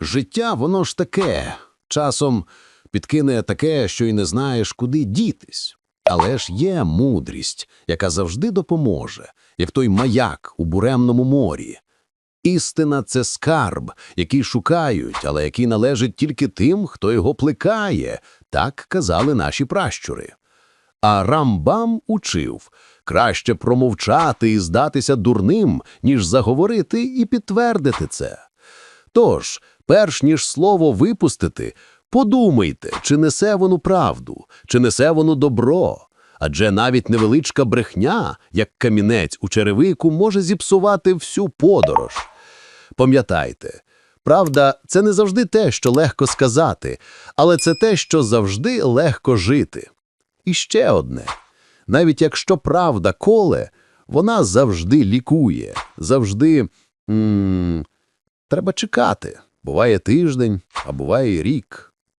Життя, воно ж таке. Часом підкине таке, що й не знаєш, куди дітись. Але ж є мудрість, яка завжди допоможе, як той маяк у буремному морі. Істина – це скарб, який шукають, але який належить тільки тим, хто його плекає, так казали наші пращури. А Рамбам учив – краще промовчати і здатися дурним, ніж заговорити і підтвердити це. Тож, перш ніж слово випустити, подумайте, чи несе воно правду, чи несе воно добро. Адже навіть невеличка брехня, як камінець у черевику, може зіпсувати всю подорож. Пам'ятайте, правда – це не завжди те, що легко сказати, але це те, що завжди легко жити. І ще одне. Навіть якщо правда коле, вона завжди лікує, завжди м треба чекати. Буває тиждень, а буває рік.